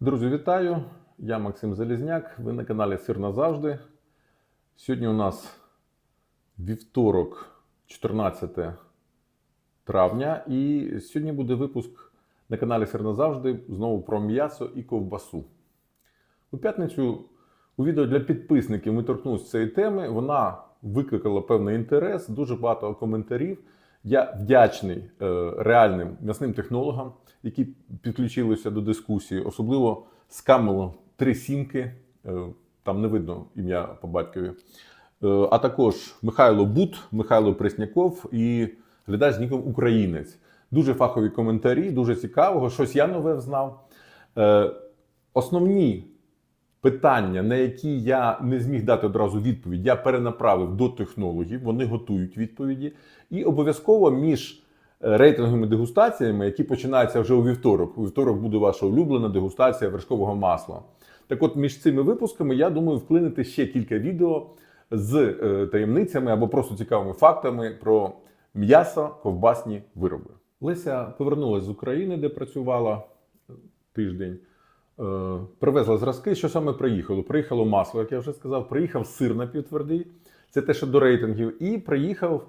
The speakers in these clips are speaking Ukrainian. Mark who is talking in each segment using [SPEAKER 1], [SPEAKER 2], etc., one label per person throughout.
[SPEAKER 1] Друзі, вітаю! Я Максим Залізняк. Ви на каналі Сир назавжди. Сьогодні у нас вівторок, 14 травня, і сьогодні буде випуск на каналі Сир назавжди знову про м'ясо і ковбасу. У п'ятницю у відео для підписників ми торкнулися цієї теми. Вона викликала певний інтерес, дуже багато коментарів. Я вдячний е, реальним м'ясним технологам, які підключилися до дискусії, особливо з Камело три сімки, е, там не видно ім'я по батькові. Е, а також Михайло Бут, Михайло Пресняков і глядач з ніком Українець. Дуже фахові коментарі, дуже цікавого. Щось я нове взнав. Основні питання, на які я не зміг дати одразу відповідь, я перенаправив до технологів, вони готують відповіді. І обов'язково між е, рейтинговими дегустаціями, які починаються вже у вівторок. У вівторок буде ваша улюблена дегустація вершкового масла. Так от, між цими випусками, я думаю, вклинити ще кілька відео з е, таємницями або просто цікавими фактами про м'ясо, ковбасні вироби. Леся повернулася з України, де працювала е, тиждень. Е, Привезла зразки, що саме приїхало? Приїхало масло, як я вже сказав, приїхав сир напівтвердий, це те, що до рейтингів, і приїхав,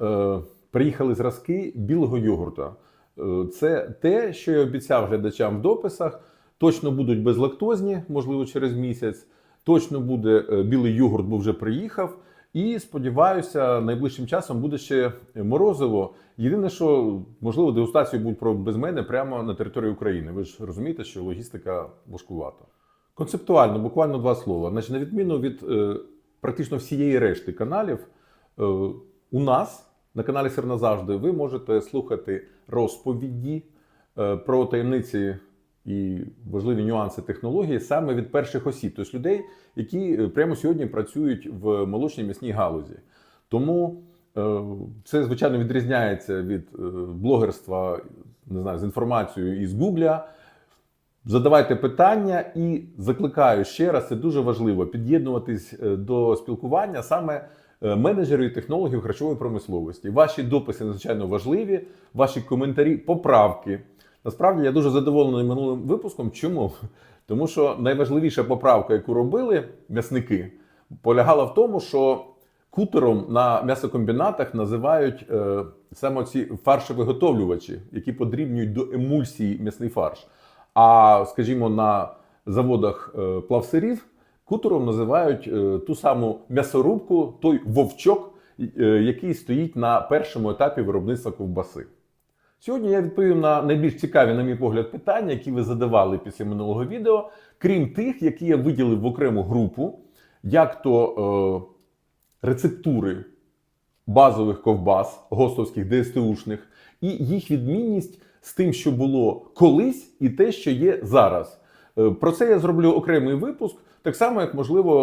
[SPEAKER 1] е, приїхали зразки білого йогурта. Е, Це те, що я обіцяв глядачам в дописах. Точно будуть безлактозні, можливо, через місяць. Точно буде е, білий йогурт, бо вже приїхав. І сподіваюся, найближчим часом буде ще морозиво. Єдине, що можливо дегустацію будуть про без мене прямо на території України. Ви ж розумієте, що логістика важкувата. Концептуально, буквально два слова. Значить, на відміну від е, практично всієї решти каналів, е, у нас на каналі Сир назавжди ви можете слухати розповіді е, про таємниці і важливі нюанси технології саме від перших осіб, тобто людей, які е, прямо сьогодні працюють в молочній м'ясній галузі. Тому е, це звичайно відрізняється від е, блогерства не знаю, з інформацією із Гугля. Задавайте питання і закликаю ще раз, це дуже важливо під'єднуватись до спілкування саме менеджерів і технологів харчової промисловості. Ваші дописи надзвичайно важливі, ваші коментарі, поправки. Насправді я дуже задоволений минулим випуском. Чому? Тому що найважливіша поправка, яку робили м'ясники, полягала в тому, що кутером на м'ясокомбінатах називають е, саме ці фаршовиготовлювачі, які подрібнюють до емульсії м'ясний фарш. А скажімо, на заводах е, плавсирів кутером називають е, ту саму м'ясорубку, той вовчок, е, який стоїть на першому етапі виробництва ковбаси. Сьогодні я відповім на найбільш цікаві, на мій погляд, питання, які ви задавали після минулого відео, крім тих, які я виділив в окрему групу, як то е, рецептури базових ковбас, гостовських, ДСТУшних, і їх відмінність з тим, що було колись, і те, що є зараз. Е, Про це я зроблю окремий випуск, так само, як можливо,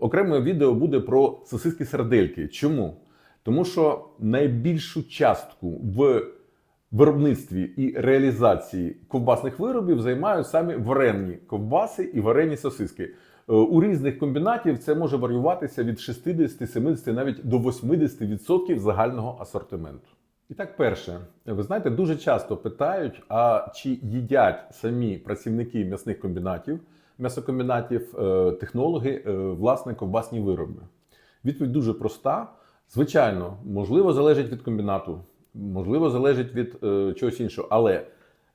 [SPEAKER 1] е, окреме відео буде про сосиски сардельки. Чому? Тому що найбільшу частку в виробництві і реалізації ковбасних виробів займають самі варені ковбаси і варені сосиски. Е, У різних комбінатів це може варіюватися від 60, 70, навіть до 80% загального асортименту. І так, перше, ви знаєте, дуже часто питають: а чи їдять самі працівники м'ясних комбінатів, м'ясокомбінатів, е, технологи, е, власне, ковбасні вироби? Відповідь дуже проста. Звичайно, можливо, залежить від комбінату, можливо, залежить від е, чогось іншого. Але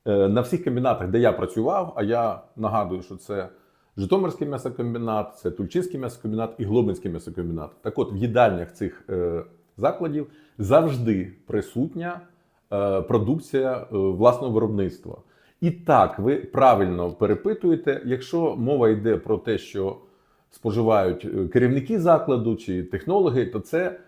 [SPEAKER 1] е, на всіх комбінатах, де я працював, а я нагадую, що це Житомирський м'ясокомбінат, це Тульчинський м'ясокомбінат і Глобинський м'ясокомбінат. Так от, в їдальнях цих е, закладів завжди присутня е, продукція е, власного виробництва. І так, ви правильно перепитуєте, якщо мова йде про те, що споживають е, керівники закладу чи технологи, то це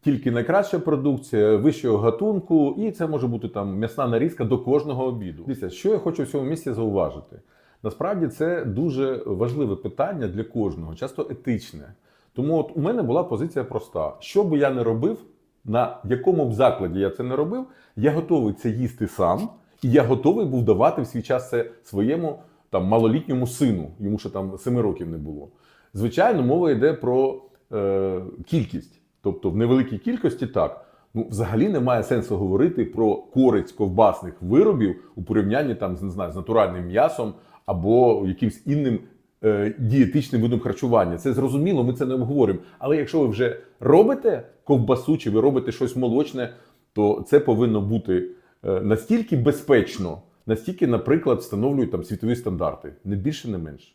[SPEAKER 1] тільки найкраща продукція вищого гатунку, і це може бути там м'ясна нарізка до кожного обіду. Дивіться, що я хочу в цьому місці зауважити. Насправді це дуже важливе питання для кожного, часто етичне. Тому от у мене була позиція проста: що би я не робив, на якому б закладі я це не робив, я готовий це їсти сам, і я готовий був давати в свій час це своєму там малолітньому сину, йому ще там 7 років не було. Звичайно, мова йде про е, кількість. Тобто в невеликій кількості так. Ну, взагалі немає сенсу говорити про користь ковбасних виробів у порівнянні там, не знаю, з натуральним м'ясом або якимсь інним е, дієтичним видом харчування. Це зрозуміло, ми це не обговоримо. Але якщо ви вже робите ковбасу чи ви робите щось молочне, то це повинно бути е, настільки безпечно, настільки, наприклад, встановлюють там світові стандарти, не більше, не менше.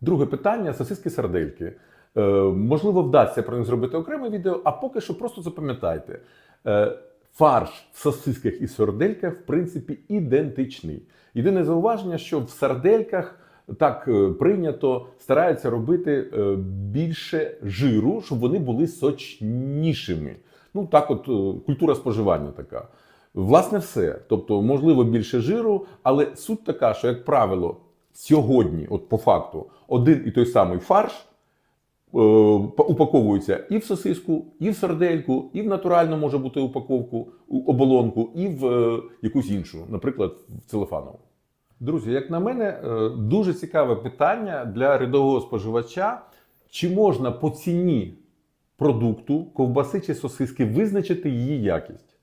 [SPEAKER 1] Друге питання сосиски сардельки. Е, можливо, вдасться про них зробити окреме відео, а поки що просто запам'ятайте. Е, фарш в сосисках і сардельках, в принципі, ідентичний. Єдине зауваження, що в сардельках так е, прийнято стараються робити більше жиру, щоб вони були сочнішими. Ну так, от культура споживання така. Власне, все. Тобто, можливо, більше жиру, але суть така, що, як правило, сьогодні, от по факту, один і той самий фарш е, па- упаковується і в сосиску, і в сардельку, і в натуральну може бути упаковку, оболонку, і в е, якусь іншу, наприклад, в целофанову. Друзі, як на мене, е, дуже цікаве питання для рядового споживача: чи можна по ціні продукту, ковбаси чи сосиски визначити її якість?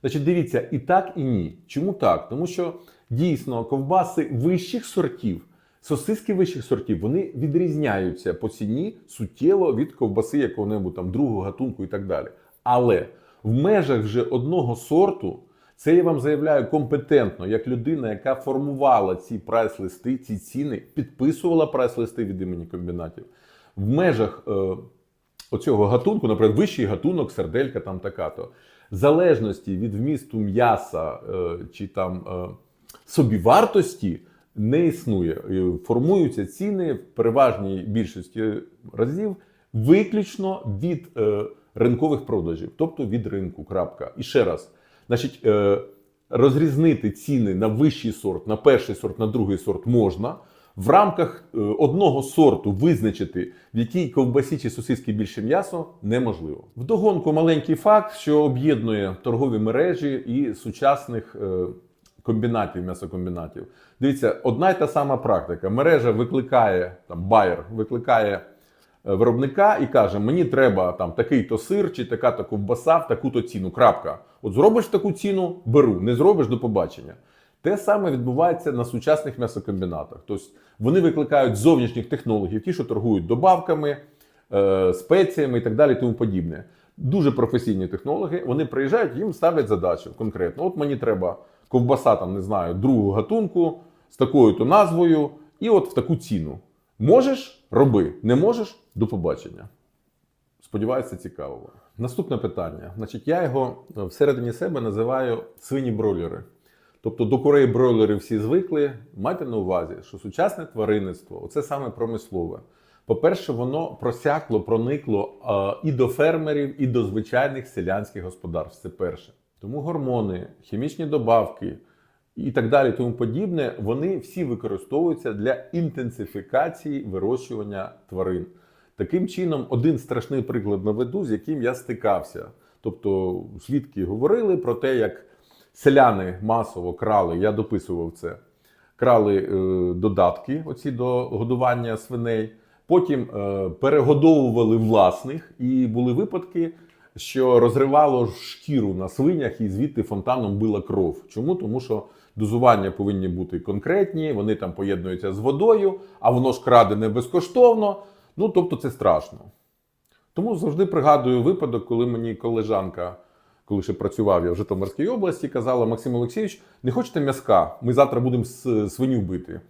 [SPEAKER 1] Значить, дивіться, і так, і ні. Чому так? Тому що дійсно ковбаси вищих сортів, сосиски вищих сортів, вони відрізняються по ціні суттєво від ковбаси якого-небудь там другого гатунку і так далі. Але в межах вже одного сорту, це я вам заявляю компетентно, як людина, яка формувала ці прайс-листи, ці ціни, підписувала прайс-листи від імені комбінатів. В межах е, оцього гатунку, наприклад, вищий гатунок, серделька там така-то. В залежності від вмісту м'яса е, чи там е, собівартості не існує. Формуються ціни в переважній більшості разів виключно від е, ринкових продажів, тобто від ринку. Крапка. І ще раз, значить, е, розрізнити ціни на вищий сорт, на перший сорт, на другий сорт можна. В рамках е, одного сорту визначити, в якій ковбасі чи сосиски більше м'ясо, неможливо. Вдогонку маленький факт, що об'єднує торгові мережі і сучасних комбінатів, м'ясокомбінатів. Дивіться, одна й та сама практика. Мережа викликає там байер, викликає е, виробника і каже: мені треба там такий-то сир чи така-то ковбаса в таку-то ціну. Крапка. От зробиш таку ціну, беру. Не зробиш до побачення. Те саме відбувається на сучасних м'ясокомбінатах. Тобто вони викликають зовнішніх технологів, ті, що торгують добавками, е, спеціями і так далі, тому подібне. Дуже професійні технологи. Вони приїжджають, їм ставлять задачу конкретно. От мені треба ковбаса, там не знаю, другого гатунку з такою-то назвою, і от в таку ціну. Можеш роби, не можеш до побачення. Сподіваюся, цікаво. Наступне питання. Значить, я його е, всередині себе називаю свині бройлери. Тобто до курей бройлери всі звикли. Майте на увазі, що сучасне тваринництво оце саме промислове. По-перше, воно просякло, проникло е, і до фермерів, і до звичайних селянських господарств. Це перше. Тому гормони, хімічні добавки і так далі, тому подібне, вони всі використовуються для інтенсифікації вирощування тварин. Таким чином, один страшний приклад наведу, з яким я стикався. Тобто, свідки говорили про те, як селяни масово крали, я дописував це, крали е, додатки оці до годування свиней, потім е, перегодовували власних, і були випадки, що розривало шкіру на свинях і звідти фонтаном била кров. Чому? Тому що дозування повинні бути конкретні, вони там поєднуються з водою, а воно ж крадене безкоштовно. Ну тобто це страшно. Тому завжди пригадую випадок, коли мені колежанка, коли ще працював я в Житомирській області, казала: Максим Олексійович, не хочете м'язка? Ми завтра будемо свиню бити.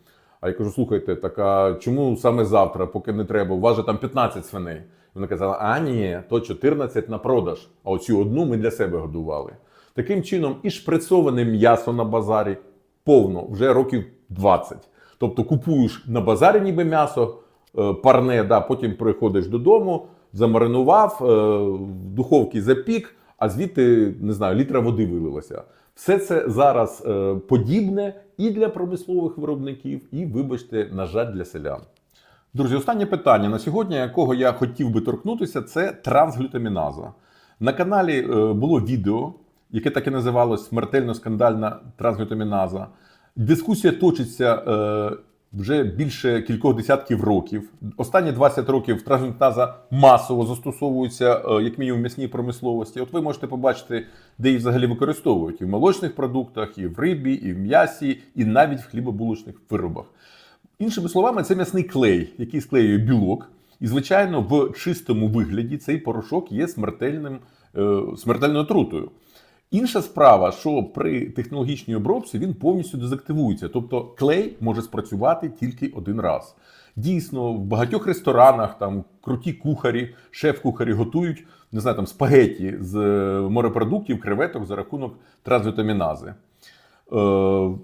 [SPEAKER 1] А я кажу: слухайте, так а чому саме завтра, поки не треба? У вас же там 15 свиней. Вона казала: а ні, то 14 на продаж, а оцю одну ми для себе годували. Таким чином, і шприцоване м'ясо на базарі повно вже років 20. Тобто купуєш на базарі ніби м'ясо, е, парне, да, потім приходиш додому, замаринував, е, в духовці запік, а звідти, не знаю, літра води вилилося. Все це зараз е, подібне і для промислових виробників, і, вибачте, на жаль, для селян. Друзі, останнє питання на сьогодні, якого я хотів би торкнутися, це трансглютаміназа. На каналі е, було відео, яке так і називалось смертельно скандальна трансглютаміназа. Дискусія точиться е, вже більше кількох десятків років. Останні 20 років трансглютаміназа масово застосовується, е, як мінімум, в м'ясній промисловості. От ви можете побачити, де її взагалі використовують: і в молочних продуктах, і в рибі, і в м'ясі, і навіть в хлібобулочних виробах. Іншими словами, це м'ясний клей, який склеює білок. І, звичайно, в чистому вигляді цей порошок є смертельним, е, смертельною отрутою. Інша справа, що при технологічній обробці він повністю дезактивується, тобто клей може спрацювати тільки один раз. Дійсно, в багатьох ресторанах там круті кухарі, шеф-кухарі готують не знаю, там спагеті з е, морепродуктів, креветок за рахунок транзвітамінази. Е,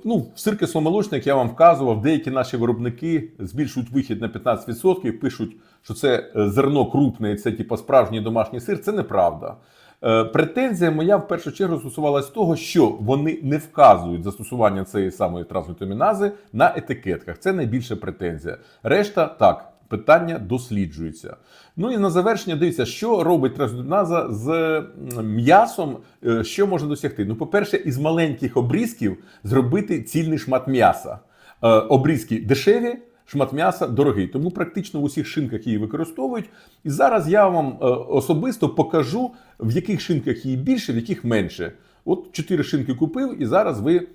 [SPEAKER 1] ну, сир кисломолочник я вам вказував, деякі наші виробники збільшують вихід на 15%, пишуть, що це е, зерно крупне, і це типу, справжній домашній сир. Це неправда. Е, Претензія моя в першу чергу стосувалась того, що вони не вказують застосування цієї самої транзвітамінази на етикетках. Це найбільша претензія. Решта так. Питання досліджується. Ну і на завершення дивіться, що робить транзитоназа з м'ясом, е, що можна досягти. Ну, по-перше, із маленьких обрізків зробити цільний шмат м'яса. Е, Обрізки дешеві, шмат м'яса дорогий. Тому практично в усіх шинках її використовують. І зараз я вам е, особисто покажу, в яких шинках її більше, в яких менше. От чотири шинки купив, і зараз ви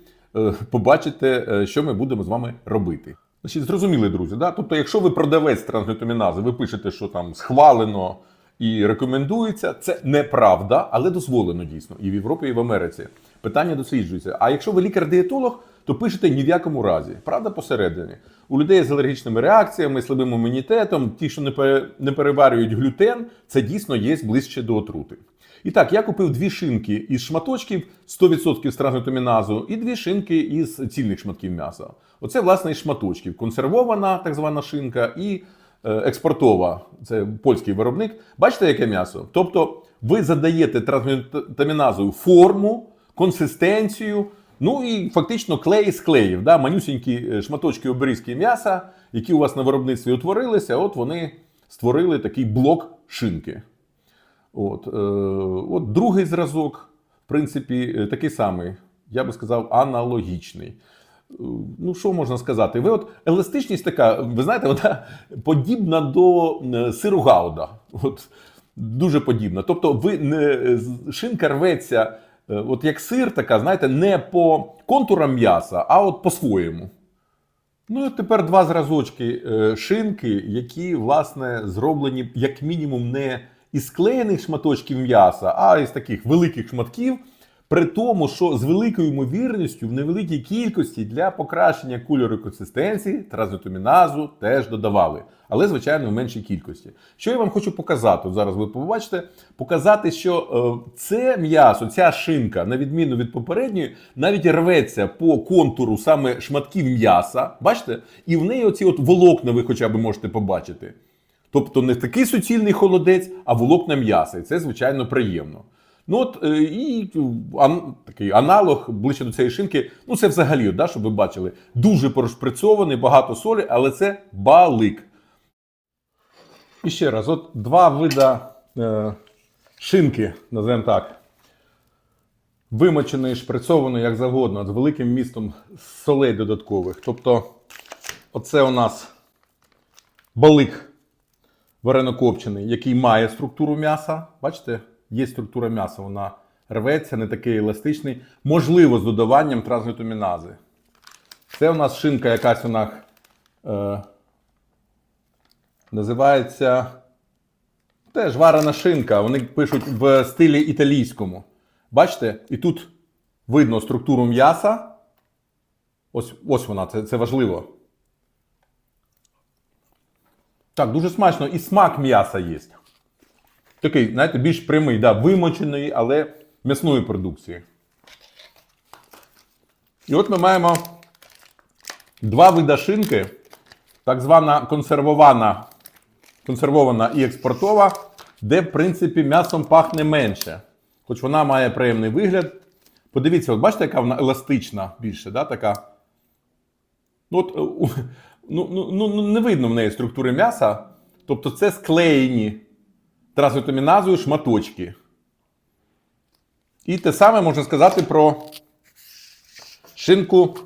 [SPEAKER 1] побачите, що ми будемо з вами робити. Значить, зрозуміли, друзі, да? Тобто, якщо ви продавець трансглютамінази, ви пишете, що там схвалено і рекомендується, це неправда, але дозволено дійсно і в Європі, і в Америці. Питання досліджується. А якщо ви лікар-дієтолог, то пишете ні в якому разі. Правда посередині. У людей з алергічними реакціями, слабим імунітетом, ті, що не пере- не переварюють глютен, це дійсно є ближче до отрути. І так, я купив дві шинки із шматочків 100% з транглютаміназу і дві шинки із цільних шматків м'яса. Оце, власне, із шматочків. Консервована так звана шинка і е, експортова, це польський виробник. Бачите, яке м'ясо? Тобто ви задаєте транглютаміназою форму, консистенцію, ну і фактично клей з клеїв, да? манюсінькі е, шматочки обрізки м'яса, які у вас на виробництві утворилися, от вони створили такий блок шинки. От, е, от другий зразок, в принципі, е, такий самий, я би сказав, аналогічний. Е, Ну, що можна сказати? Ви от еластичність така, ви знаєте, вона подібна до е, сиру гауда. От, дуже подібна. Тобто, ви не шинка рветься, от як сир, така, знаєте, не по контурам м'яса, а от по-своєму. Ну і тепер два зразочки шинки, які, власне, зроблені як мінімум не із склеєних шматочків м'яса, а із таких великих шматків. При тому, що з великою ймовірністю в невеликій кількості для покращення кольору консистенції транзитоміназу теж додавали, але звичайно в меншій кількості. Що я вам хочу показати? Зараз ви побачите, показати, що е, це м'ясо, ця шинка, на відміну від попередньої, навіть рветься по контуру саме шматків м'яса. Бачите? І в неї оці от волокна ви хоча б можете побачити. Тобто не такий суцільний холодець, а волокна м'яса. І це, звичайно, приємно. Ну от е, і ан, такий аналог ближче до цієї шинки. Ну, це взагалі, да, щоб ви бачили, дуже прошприцьований, багато солі, але це балик. І ще раз, от два вида е, шинки, називаємо так. Вимоченої, шприцованої, як завгодно, з великим містом солей додаткових. Тобто, оце у нас балик варено-копчений, який має структуру м'яса. Бачите, є структура м'яса, вона рветься, не такий еластичний, можливо, з додаванням транзитомінази. Це у нас шинка якась вона е, називається теж варена шинка. Вони пишуть в стилі італійському. Бачите? І тут видно структуру м'яса. Ось, ось вона, це, це важливо. Так, дуже смачно. І смак м'яса є. Такий, знаєте, більш прямий, да, вимочений, але м'ясної продукції. І от ми маємо два вида шинки, так звана консервована, консервована і експортова, де, в принципі, м'ясом пахне менше. Хоч вона має приємний вигляд. Подивіться, от бачите, яка вона еластична більше, да, така. Ну, от, е, ну, ну, ну, ну, не видно в неї структури м'яса. Тобто це склеєні транзитоміназою шматочки. І те саме можна сказати про шинку,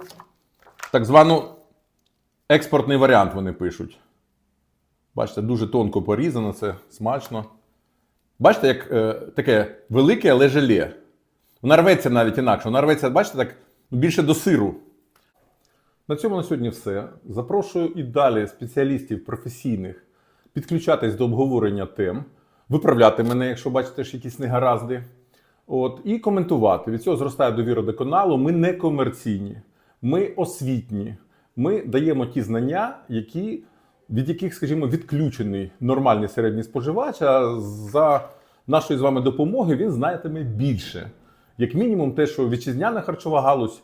[SPEAKER 1] так звану експортний варіант вони пишуть. Бачите, дуже тонко порізано, це смачно. Бачите, як е, таке велике, але желе. Вона рветься навіть інакше. Вона рветься, бачите, так більше до сиру. На цьому на сьогодні все. Запрошую і далі спеціалістів професійних підключатись до обговорення тем, виправляти мене, якщо бачите що якісь негаразди. От, і коментувати. Від цього зростає довіра до каналу. Ми не комерційні, ми освітні. Ми даємо ті знання, які, від яких, скажімо, відключений нормальний середній споживач. А за нашої з вами допомоги він знатиме більше. Як мінімум, те, що вітчизняна харчова галузь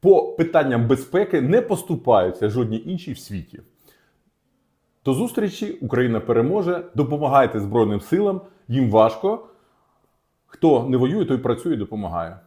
[SPEAKER 1] по питанням безпеки не поступаються жодні інші в світі. До зустрічі Україна переможе. Допомагайте Збройним силам. Їм важко. Хто не воює, той працює і допомагає.